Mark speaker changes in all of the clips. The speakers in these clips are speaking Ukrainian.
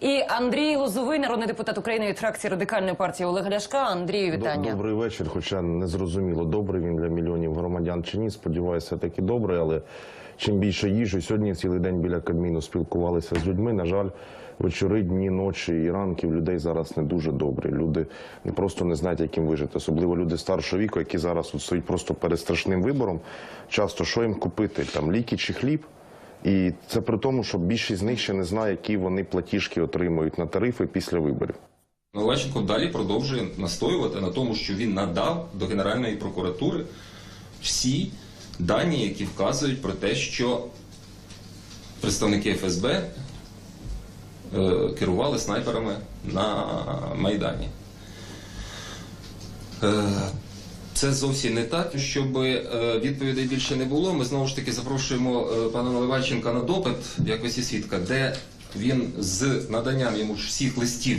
Speaker 1: І Андрій Лозовий, народний депутат України від фракції радикальної партії Олега Ляшка. Андрію, вітання.
Speaker 2: Добрий вечір, хоча не зрозуміло, добрий він для мільйонів громадян чи ні. Сподіваюся, таки добрий, але чим більше їжі, сьогодні цілий день біля Кабміну спілкувалися з людьми. На жаль, вечори, дні, ночі і ранки в людей зараз не дуже добрі. Люди не просто не знають, яким вижити. Особливо люди старшого віку, які зараз от стоять просто перед страшним вибором. Часто що їм купити? Там ліки чи хліб. І це при тому, що більшість з них ще не знає, які вони платіжки отримують на тарифи після виборів.
Speaker 3: Наливайченко далі продовжує настоювати на тому, що він надав до Генеральної прокуратури всі дані, які вказують про те, що представники ФСБ е, керували снайперами на Майдані. Це зовсім не так, щоб е, відповідей більше не було. Ми знову ж таки запрошуємо е, пана Наливайченка на допит, як весі свідка, де він з наданням йому ж всіх листів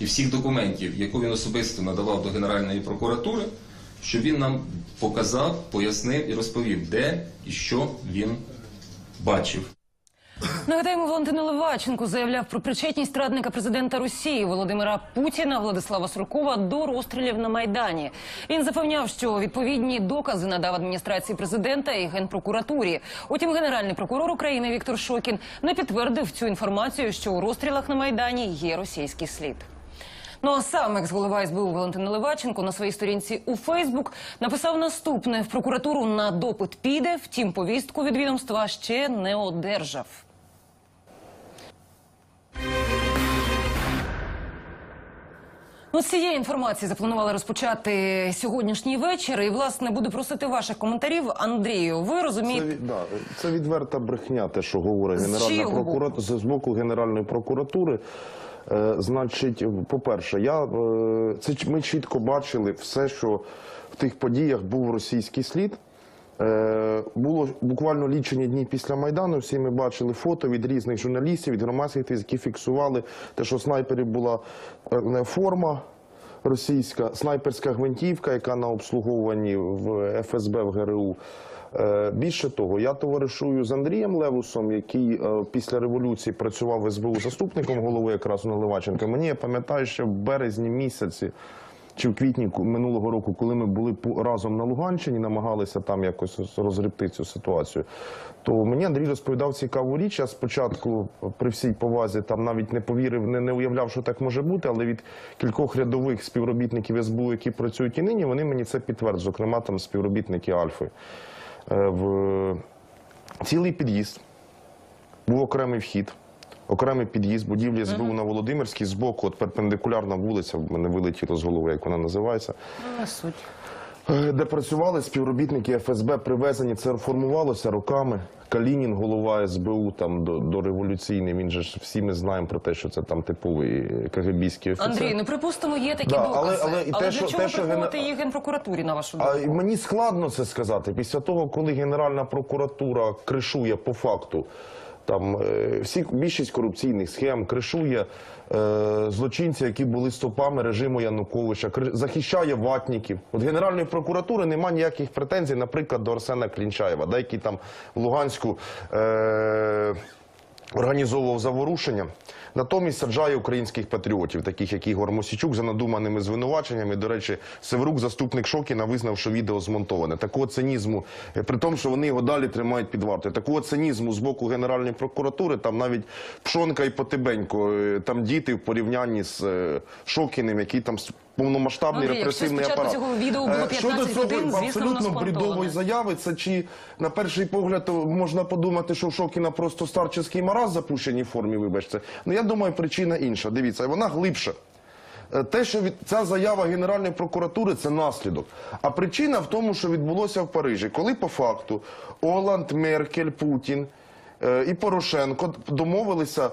Speaker 3: і всіх документів, яку він особисто надавав до Генеральної прокуратури, щоб він нам показав, пояснив і розповів, де і що він бачив.
Speaker 1: Нагадаємо, Валентин Леваченко заявляв про причетність радника президента Росії Володимира Путіна Владислава Суркова до розстрілів на майдані. Він запевняв, що відповідні докази надав адміністрації президента і генпрокуратурі. Утім, генеральний прокурор України Віктор Шокін не підтвердив цю інформацію, що у розстрілах на майдані є російський слід. Ну а сам екс-голова СБУ Валентин Леваченко на своїй сторінці у Фейсбук написав наступне: в прокуратуру на допит піде, втім повістку від відомства ще не одержав. Ну, з цієї інформації запланували розпочати сьогоднішній вечір. І власне буду просити ваших коментарів. Андрію, ви
Speaker 2: Це,
Speaker 1: розумієте?
Speaker 2: від- да, це відверта брехня, те, що говорить
Speaker 1: З
Speaker 2: Генеральна прокуратура з боку Генеральної прокуратури. Е, значить, по-перше, я е, це ми чітко бачили все, що в тих подіях був російський слід. Е, було буквально лічені дні після майдану. Всі ми бачили фото від різних журналістів, від громадських, які фіксували те, що снайперів була е, форма російська, снайперська гвинтівка, яка на обслуговуванні в ФСБ в ГРУ. Е, Більше того, я товаришую з Андрієм Левусом, який е, після революції працював в СБУ заступником голови якраз Наливаченка. Мені я пам'ятаю, що в березні місяці чи в квітні минулого року, коли ми були разом на Луганщині, намагалися там якось розгребти цю ситуацію. То мені Андрій розповідав цікаву річ. Я спочатку, при всій повазі, там навіть не повірив, не, не уявляв, що так може бути, але від кількох рядових співробітників СБУ, які працюють і нині, вони мені це підтвердили. Зокрема, там співробітники Альфи. Е, В цілий під'їзд був окремий вхід. Окремий під'їзд, будівлі СБУ на Володимирській, збоку, от перпендикулярна вулиця, в мене вилетіло з голови, як вона називається.
Speaker 1: Не суть.
Speaker 2: Е, де працювали співробітники ФСБ, привезені. Це формувалося роками. Калінін, голова СБУ, там до, до революційний. Він же ж всі ми знаємо про те, що це там типовий КГБійський офіцер.
Speaker 1: Андрій, ну припустимо, є такі
Speaker 2: Да, але-
Speaker 1: докази.
Speaker 2: але і те,
Speaker 1: для
Speaker 2: що-
Speaker 1: чого
Speaker 2: те, що
Speaker 1: приховувати
Speaker 2: ген-
Speaker 1: їх генпрокуратурі, на вашу думку?
Speaker 2: і мені складно це сказати. Після того, коли Генеральна прокуратура кришує по факту там е, всі більшість корупційних схем, кришує е, злочинців, які були стопами режиму Януковича, захищає ватників. От Генеральної прокуратури немає ніяких претензій, наприклад, до Арсена Клінчаєва, да, який там в Луганську. Е, Організовував заворушення, натомість саджає українських патріотів, таких як Ігор Мосічук, за надуманими звинуваченнями. До речі, Северук, заступник Шокіна, визнав, що відео змонтоване. Такого цинізму, е, при тому, що вони його далі тримають під вартою. Такого цинізму з боку Генеральної прокуратури, там навіть Пшонка і Потебенько, е, там діти в порівнянні з е, Шокіним, який там повномасштабний репресивний апарат.
Speaker 1: цього відео було
Speaker 2: Е,
Speaker 1: 15
Speaker 2: Щодо цього
Speaker 1: годин,
Speaker 2: абсолютно бредової заяви, це чи на перший погляд можна подумати, що в Шокіна просто старческий мараз запущені в формі, вибачте. Ну я думаю, причина інша. Дивіться, вона глибша. Е, Те, що від ця заява Генеральної прокуратури, це наслідок. А причина в тому, що відбулося в Парижі, коли по факту Оланд, Меркель, Путін е, і Порошенко домовилися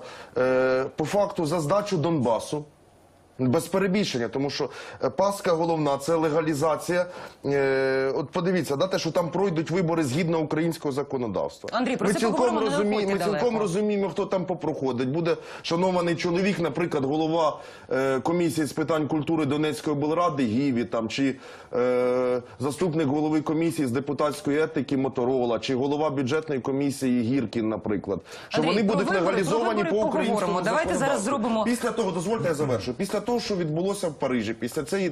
Speaker 2: по факту за здачу Донбасу. Без перебільшення, тому що е, Паска головна це легалізація. Е, от подивіться, да, те, що там пройдуть вибори згідно українського законодавства.
Speaker 1: Андрій, про
Speaker 2: ми
Speaker 1: це
Speaker 2: цілком розуміємо, ми
Speaker 1: виходьте
Speaker 2: цілком розуміємо, хто там попроходить. Буде шанований чоловік, наприклад, голова е, комісії з питань культури Донецької облради Гіві, там чи е, заступник голови комісії з депутатської етики Моторола, чи голова бюджетної комісії Гіркін, наприклад. Що
Speaker 1: Андрій,
Speaker 2: вони будуть
Speaker 1: вибори-
Speaker 2: легалізовані по українському
Speaker 1: поговоримо. Давайте зараз зробимо-
Speaker 2: Після того, дозвольте, я завершу. Після того, що відбулося в Парижі, після цієї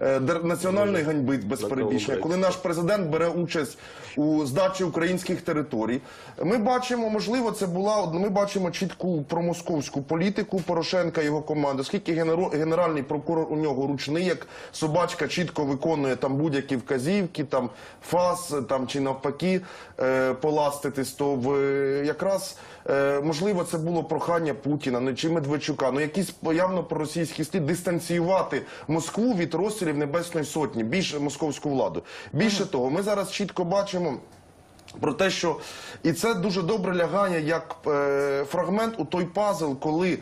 Speaker 2: е, національної ганьби без перебільшення, коли наш президент бере участь у здачі українських територій, ми бачимо, можливо, це була ми бачимо чітку промосковську політику Порошенка і його команди, оскільки генеральний прокурор у нього ручний, як собачка чітко виконує там будь-які вказівки, там фас, там чи навпаки е, поластитись, то в е, якраз можливо це було прохання Путіна не чи Медведчука, ну якісь явно проросійські слід дистанціювати Москву від розстрілів Небесної Сотні, більше московську владу. Більше того, ми зараз чітко бачимо. Про те, що і це дуже добре лягає як е, фрагмент у той пазл, коли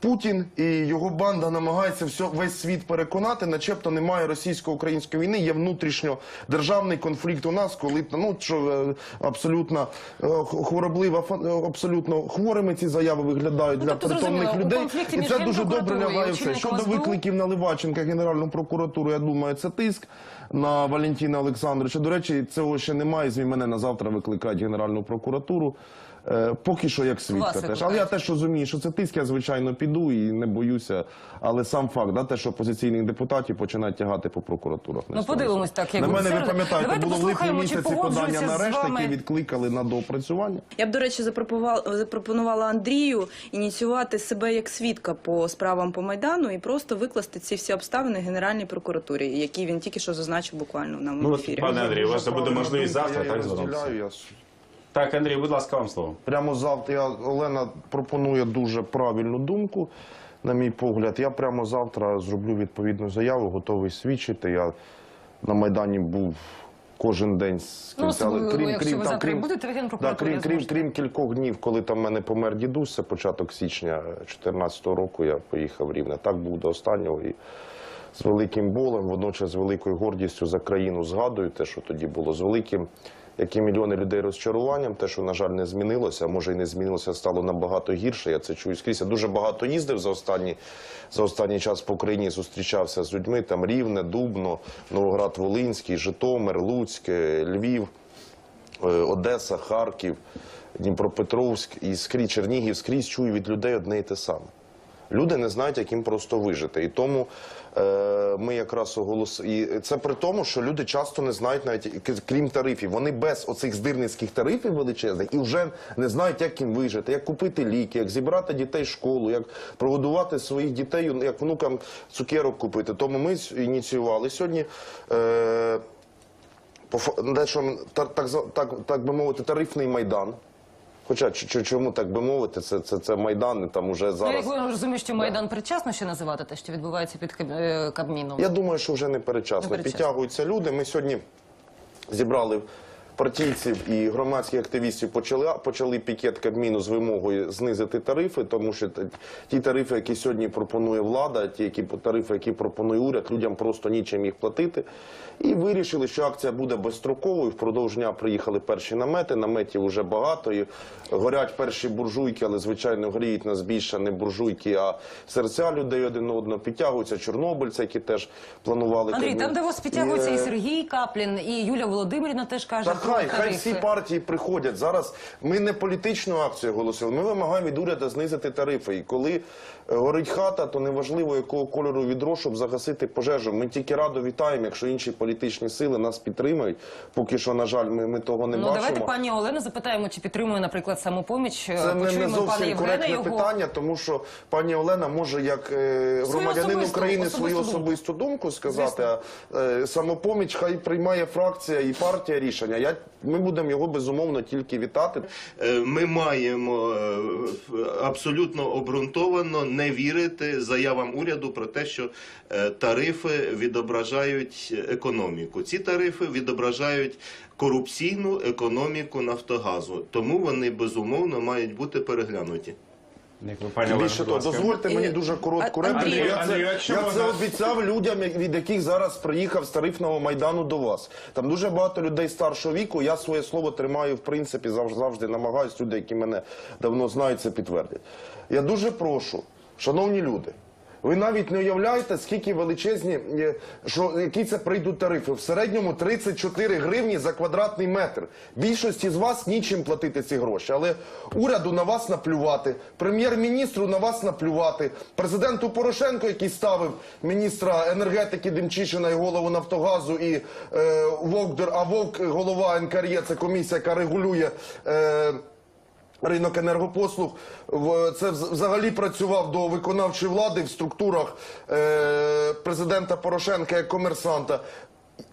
Speaker 2: Путін і його банда намагаються все, весь світ переконати, начебто немає російсько-української війни, є внутрішньо державний конфлікт у нас, коли ну що е, абсолютно е, хвороблива, е, абсолютно хворими ці заяви виглядають для
Speaker 1: тобто,
Speaker 2: притомних людей. І це дуже добре лягає все. Щодо викликів на Ливаченка Генеральну прокуратуру, я думаю, це тиск на Валентина Олександровича. До речі, цього ще немає. Звій мене на завтра викликають Генеральну прокуратуру. Е, Поки що як свідка
Speaker 1: Вас
Speaker 2: теж. Але я теж розумію, що це тиск, я звичайно піду і не боюся. Але сам факт, да, те, що опозиційних депутатів починають тягати по прокуратурах. не
Speaker 1: Ну, подивимось так, як
Speaker 2: На мене, ви пам'ятаєте, було в липні місяці подання на
Speaker 1: з
Speaker 2: арешт, які відкликали на доопрацювання.
Speaker 4: Я б, до речі, запропонувала, запропонувала Андрію ініціювати себе як свідка по справам по Майдану і просто викласти ці всі обставини Генеральній прокуратурі, які він тільки що зазначив буквально нам
Speaker 5: Ну,
Speaker 4: ефірі.
Speaker 5: пане Андрій, у вас буде можливість завтра
Speaker 2: я
Speaker 5: так звернутися.
Speaker 2: розділяю, я
Speaker 5: Так, Андрій, будь ласка, вам слово.
Speaker 2: Прямо завтра я, Олена пропонує дуже правильну думку, на мій погляд. Я прямо завтра зроблю відповідну заяву, готовий свідчити. Я на Майдані був кожен день з
Speaker 1: Ну, особливо, якщо ви завтра будете в
Speaker 2: да, крім, крім, крім кількох днів, коли там в мене помер дідусь, це початок січня 2014 року, я поїхав в Рівне. Так був до останнього. І з великим болем, водночас з великою гордістю за країну згадую те, що тоді було з великим, як і мільйони людей розчаруванням, те, що, на жаль, не змінилося, а може і не змінилося, стало набагато гірше. Я це чую скрізь. Я дуже багато їздив за останній, за останній час по країні, зустрічався з людьми, там Рівне, Дубно, Новоград Волинський, Житомир, Луцьк, е, Львів. Е, Одеса, Харків, Дніпропетровськ і скрізь Чернігів, скрізь чую від людей одне і те саме. Люди не знають, як їм просто вижити. І тому е, ми якраз оголос... І це при тому, що люди часто не знають навіть крім тарифів. Вони без оцих здирницьких тарифів величезних і вже не знають, як їм вижити, як купити ліки, як зібрати дітей в школу, як прогодувати своїх дітей, як внукам цукерок купити. Тому ми ініціювали сьогодні. Е, так, так, так би мовити, тарифний майдан. Хоча чому так би мовити, це, це, це майдан, і там уже
Speaker 1: Ну,
Speaker 2: зараз.
Speaker 1: як Я розумію, що Майдан передчасно ще називати те, що відбувається під е, Кабміном?
Speaker 2: Я думаю, що вже не передчасно.
Speaker 1: Не передчасно.
Speaker 2: Підтягуються люди. Ми сьогодні зібрали партійців і громадських активістів, почали, почали пікет Кабміну з вимогою знизити тарифи, тому що ті тарифи, які сьогодні пропонує влада, ті які тарифи, які пропонує уряд, людям просто нічим їх платити. І вирішили, що акція буде безстроковою. Впродовж дня приїхали перші намети. Наметів вже багато. І горять перші буржуйки, але звичайно гріють нас більше не буржуйки, а серця людей один одного. Підтягуються чорнобильці, які теж планували
Speaker 1: Андрій,
Speaker 2: Кабмін.
Speaker 1: там, де вас підтягується і Сергій Каплін, і Юля Володимирівна теж каже
Speaker 2: та
Speaker 1: про
Speaker 2: хай, хай всі партії приходять. Зараз ми не політичну акцію оголосили. Ми вимагаємо від уряду знизити тарифи. І коли е, горить хата, то неважливо, якого кольору відро, щоб загасити пожежу. Ми тільки радо вітаємо, якщо інші політичні сили нас підтримують. Поки що, на жаль, ми, ми того не
Speaker 1: Ну,
Speaker 2: бачимо.
Speaker 1: давайте пані Олену запитаємо, чи підтримує, наприклад, самопоміч.
Speaker 2: Це не, не зовсім коректне
Speaker 1: його.
Speaker 2: питання, тому що пані Олена може як е, громадянин
Speaker 1: особисту-
Speaker 2: України
Speaker 1: особисту
Speaker 2: свою особисту думку сказати. А е, самопоміч хай приймає фракція і партія рішення. Я ми будемо його безумовно тільки вітати.
Speaker 6: Е, Ми маємо е, абсолютно обґрунтовано не вірити заявам уряду про те, що е, тарифи відображають економіку. Ці тарифи відображають корупційну економіку Нафтогазу, тому вони безумовно мають бути переглянуті.
Speaker 5: Як ви, пані
Speaker 2: Більше
Speaker 5: будь
Speaker 2: того,
Speaker 5: ласка.
Speaker 2: дозвольте мені дуже коротку
Speaker 4: А-
Speaker 2: репліку.
Speaker 4: Андрій,
Speaker 2: Я це,
Speaker 5: Андрій, якщо
Speaker 2: я
Speaker 5: можна-
Speaker 2: це обіцяв людям, від яких зараз приїхав з тарифного майдану до вас. Там дуже багато людей старшого віку. Я своє слово тримаю, в принципі, завжди, завжди намагаюсь. Люди, які мене давно знають, це підтвердять. Я дуже прошу, шановні люди. Ви навіть не уявляєте, скільки величезні, е, що які це прийдуть тарифи. В середньому 34 гривні за квадратний метр. Більшості з вас нічим платити ці гроші. Але уряду на вас наплювати, прем'єр-міністру на вас наплювати, президенту Порошенко, який ставив міністра енергетики Демчишина і голову Нафтогазу, і е, Вовк, а Вовк голова НКРЄ, це комісія, яка регулює. Е, Ринок енергопослуг це взагалі працював до виконавчої влади в структурах е, президента Порошенка як комерсанта.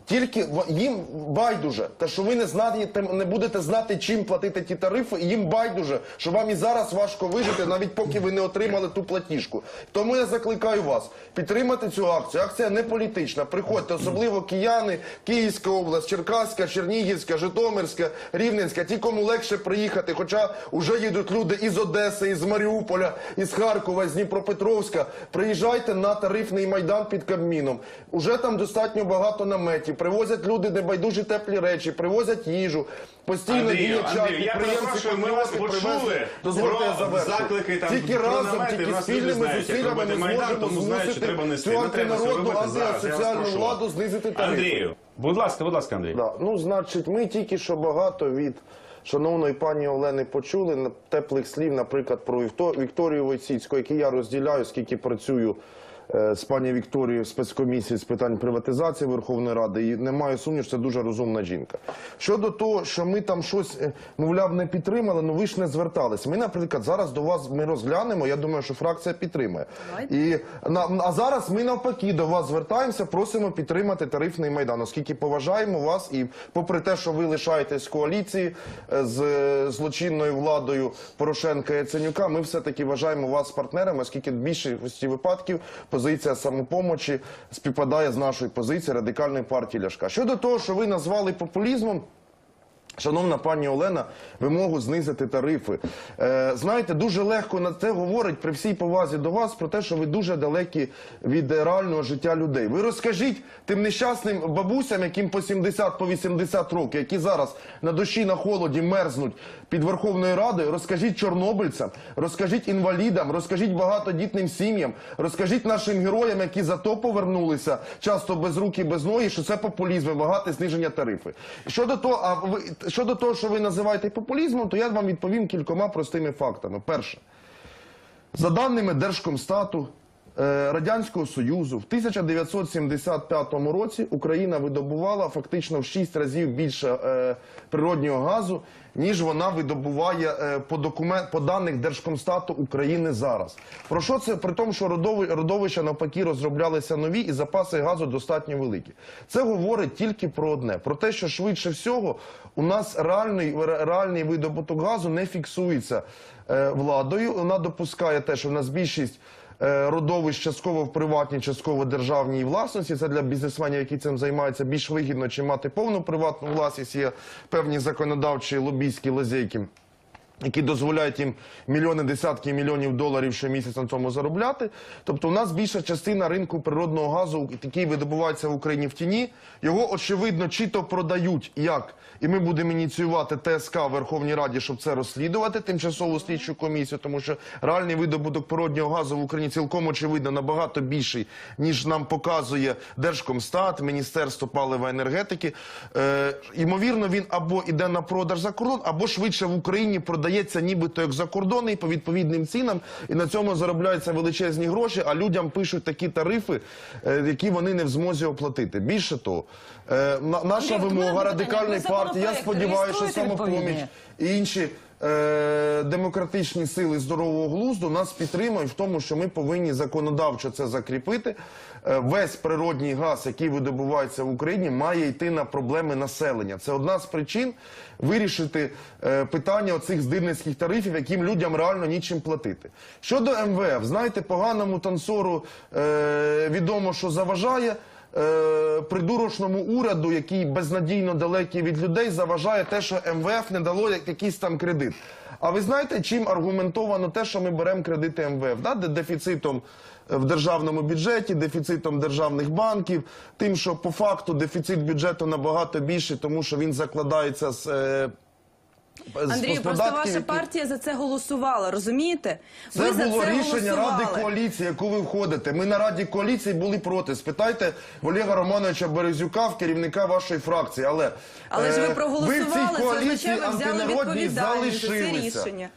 Speaker 2: Тільки їм байдуже, те, що ви не знаєте, не будете знати, чим платити ті тарифи, і їм байдуже, що вам і зараз важко вижити, навіть поки ви не отримали ту платіжку. Тому я закликаю вас підтримати цю акцію. Акція не політична. Приходьте, особливо кияни, Київська область, Черкаська, Чернігівська, Житомирська, Рівненська. Ті, кому легше приїхати, хоча вже їдуть люди із Одеси, із Маріуполя, із Харкова, з Дніпропетровська. Приїжджайте на тарифний майдан під Кабміном. Уже там достатньо багато наметів. Привозять люди небайдужі теплі речі, привозять їжу. Постійно
Speaker 5: Андрію, діють чат, Андрію, я
Speaker 2: підприємці,
Speaker 5: перепрошую, ми вас почули.
Speaker 2: Дозвольте
Speaker 5: про
Speaker 2: я завершу.
Speaker 5: заклики там,
Speaker 2: тільки
Speaker 5: про
Speaker 2: разом,
Speaker 5: намети.
Speaker 2: тільки
Speaker 5: нас люди
Speaker 2: спільними
Speaker 5: знають, як
Speaker 2: зусиллями
Speaker 5: робити
Speaker 2: ми
Speaker 5: Майдан,
Speaker 2: зможемо
Speaker 5: тому знають, що
Speaker 2: змусити
Speaker 5: треба нести.
Speaker 2: цю
Speaker 5: Не треба
Speaker 2: антинародну,
Speaker 5: робити зараз. Я вас
Speaker 2: антисоціальну
Speaker 5: прошу
Speaker 2: владу знизити тарифи.
Speaker 5: Андрію, будь ласка, будь ласка, Андрій.
Speaker 2: Да. Ну, значить, ми тільки що багато від шановної пані Олени почули на- теплих слів, наприклад, про Вікто- Вікторію Войціцьку, які я розділяю, скільки працюю з пані Вікторією в спецкомісії з питань приватизації Верховної Ради. І немає сумніву, що це дуже розумна жінка. Щодо того, що ми там щось, е, мовляв, не підтримали, ну ви ж не звертались. Ми, наприклад, зараз до вас ми розглянемо. Я думаю, що фракція підтримає. І на а зараз ми навпаки до вас звертаємося, просимо підтримати тарифний майдан, оскільки поважаємо вас, і попри те, що ви лишаєтесь в коаліції е, з е, злочинною владою Порошенка і Яценюка, ми все таки вважаємо вас партнерами, оскільки в більшості випадків позиція самопомочі співпадає з нашою позицією радикальної партії Ляшка. Щодо того, що ви назвали популізмом. Шановна пані Олена, вимогу знизити тарифи. Е, знаєте, дуже легко на це говорить при всій повазі до вас про те, що ви дуже далекі від реального життя людей. Ви розкажіть тим нещасним бабусям, яким по 70 по 80 років, які зараз на душі на холоді мерзнуть під Верховною Радою. Розкажіть чорнобильцям, розкажіть інвалідам, розкажіть багатодітним сім'ям, розкажіть нашим героям, які зато повернулися часто без рук і без ноги, що це популізм, вимагати зниження тарифи. Щодо того, а ви щодо того, що ви називаєте популізмом, то я вам відповім кількома простими фактами. Перше. За даними Держкомстату Радянського Союзу, в 1975 році Україна видобувала фактично в 6 разів більше е, природнього газу, ніж вона видобуває е, по, документ, по даних Держкомстату України зараз. Про що це? При тому, що родови, родовища навпаки розроблялися нові і запаси газу достатньо великі. Це говорить тільки про одне: про те, що швидше всього у нас реальний, ре- реальний видобуток газу не фіксується е, владою. Вона допускає те, що в нас більшість е, родовищ частково в приватній, частково державній власності. Це для бізнесменів, які цим займаються, більш вигідно, чим мати повну приватну власність. Є певні законодавчі лобійські лазейки. Які дозволяють їм мільйони, десятки мільйонів доларів щомісяця на цьому заробляти. Тобто, у нас більша частина ринку природного газу, який видобувається в Україні в тіні, його очевидно чи то продають як, і ми будемо ініціювати ТСК в Верховній Раді, щоб це розслідувати, тимчасову слідчу комісію, тому що реальний видобуток природнього газу в Україні цілком очевидно набагато більший, ніж нам показує Держкомстат, Міністерство палива енергетики. Е, ймовірно, він або йде на продаж за кордон, або швидше в Україні продається нібито як закордонний по відповідним цінам, і на цьому заробляються величезні гроші, а людям пишуть такі тарифи, е, які вони не в змозі оплатити. Більше того, е, на- наша вимога радикальної партії, я сподіваюся, що самопоміч і інші е, демократичні сили здорового глузду нас підтримують в тому, що ми повинні законодавчо це закріпити. Е, весь природній газ, який видобувається в Україні, має йти на проблеми населення. Це одна з причин вирішити е, питання оцих здирницьких тарифів, яким людям реально нічим платити. Щодо МВФ, знаєте, поганому танцору відомо, що заважає е, придурочному уряду, який безнадійно далекий від людей, заважає те, що МВФ не дало якийсь там кредит. А ви знаєте, чим аргументовано те, що ми беремо кредити МВФ? Да? Де дефіцитом е, в державному бюджеті, дефіцитом державних банків, тим, що по факту дефіцит бюджету набагато більший, тому що він закладається з. е,
Speaker 4: Андрію, просто
Speaker 2: податків,
Speaker 4: ваша
Speaker 2: які-
Speaker 4: партія за це голосувала, розумієте?
Speaker 2: це
Speaker 4: за
Speaker 2: було рішення. Ради коаліції, яку ви входите. Ми на Раді коаліції були проти. Спитайте в Олега Романовича Березюка, в керівника вашої фракції. Але,
Speaker 4: Але ж ви
Speaker 2: е,
Speaker 4: проголосували,
Speaker 2: ви в цій
Speaker 4: це
Speaker 2: коаліції
Speaker 4: означає, ви взяли
Speaker 2: антинародній
Speaker 4: відповідальність за це
Speaker 2: залишилися.
Speaker 4: рішення.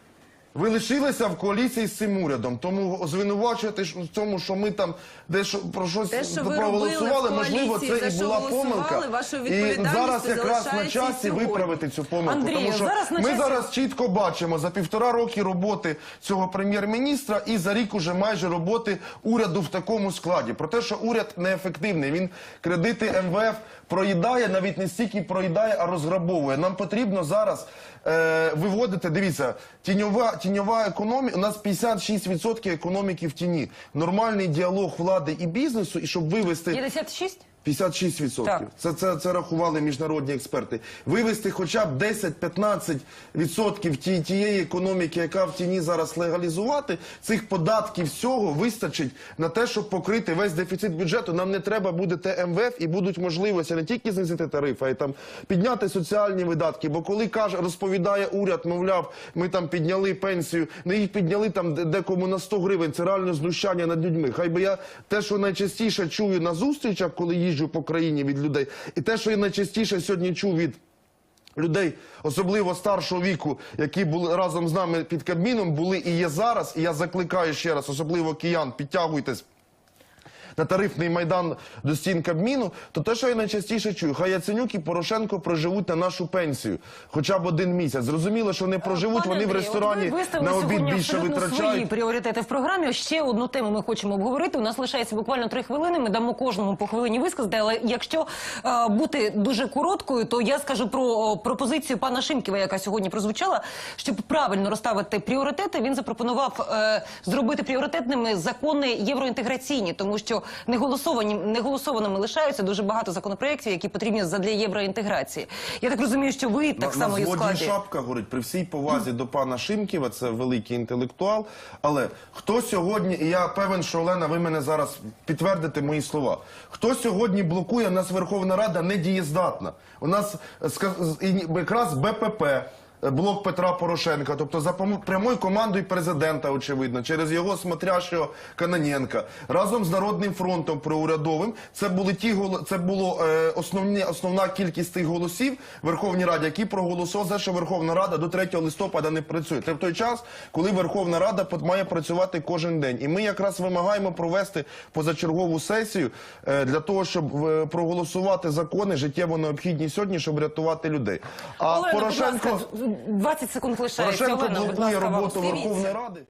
Speaker 2: Ви лишилися в коаліції з цим урядом, тому звинувачувати в цьому, що ми там дещо про щось
Speaker 4: Те, що ви
Speaker 2: проголосували, можливо, це і була помилка. І зараз якраз на часі виправити цю помилку.
Speaker 1: Андрію,
Speaker 2: тому що
Speaker 1: зараз
Speaker 2: ми
Speaker 1: часі-
Speaker 2: зараз чітко бачимо за півтора роки роботи цього прем'єр-міністра і за рік уже майже роботи уряду в такому складі. Про те, що уряд неефективний, він кредити МВФ проїдає, навіть не стільки проїдає, а розграбовує. Нам потрібно зараз е, виводити. Дивіться, тіньова тіньова економіка. У нас 56% економіки в тіні. Нормальний діалог влади і бізнесу, і щоб вивести
Speaker 1: 56?
Speaker 2: 56%.
Speaker 1: Так.
Speaker 2: Це, це, це рахували міжнародні експерти. Вивести хоча б 10-15% ті, тієї економіки, яка в тіні зараз легалізувати, цих податків всього вистачить на те, щоб покрити весь дефіцит бюджету. Нам не треба буде ТМВФ і будуть можливості не тільки знизити тарифи, а й там підняти соціальні видатки. Бо коли каже, розповідає уряд, мовляв, ми там підняли пенсію, не їх підняли там декому на 100 гривень. Це реально знущання над людьми. Хай би я те, що найчастіше чую на зустрічах, коли їжджу по країні від людей, і те, що я найчастіше сьогодні чув від людей, особливо старшого віку, які були разом з нами під Кабміном, були і є зараз. І я закликаю ще раз, особливо киян, підтягуйтесь. На тарифний майдан до стін Кабміну, то те, що я найчастіше чую, хай Яценюк і Порошенко проживуть на нашу пенсію хоча б один місяць. Зрозуміло, що не проживуть,
Speaker 1: Пане
Speaker 2: вони в ресторані
Speaker 1: ви
Speaker 2: на обід більше
Speaker 1: абсолютно свої пріоритети в програмі. Ще одну тему ми хочемо обговорити. У нас лишається буквально три хвилини. Ми дамо кожному по хвилині висказати. Але якщо е, бути дуже короткою, то я скажу про пропозицію пана Шимківа, яка сьогодні прозвучала. Щоб правильно розставити пріоритети, він запропонував е, зробити пріоритетними закони євроінтеграційні, тому що не голосовані не голосованими лишаються дуже багато законопроєктів, які потрібні задля євроінтеграції. Я так розумію, що ви так
Speaker 2: на,
Speaker 1: само
Speaker 2: на
Speaker 1: є складі.
Speaker 2: шапка говорить при всій повазі до пана Шимківа, це великий інтелектуал. Але хто сьогодні, і я певен, що Олена, ви мене зараз підтвердите мої слова. Хто сьогодні блокує У нас Верховна Рада недієздатна? У нас е, і якраз БПП. Блок Петра Порошенка, тобто за прямою командою президента, очевидно, через його смотрящого Каноненка, разом з Народним фронтом проурядовим, це були ті це було е, основні, основна кількість тих голосів в Верховній Раді, які проголосували, за що Верховна Рада до 3 листопада не працює. Це в той час, коли Верховна Рада має працювати кожен день. І ми якраз вимагаємо провести позачергову сесію е, для того, щоб е, проголосувати закони життєво необхідні сьогодні, щоб рятувати людей. А
Speaker 1: Олена,
Speaker 2: Порошенко.
Speaker 1: Будь 20 секунд лишається.
Speaker 2: Порошенко
Speaker 1: Олена, будь
Speaker 2: блокує
Speaker 1: ласка, вам
Speaker 2: роботу. Верховної Ради.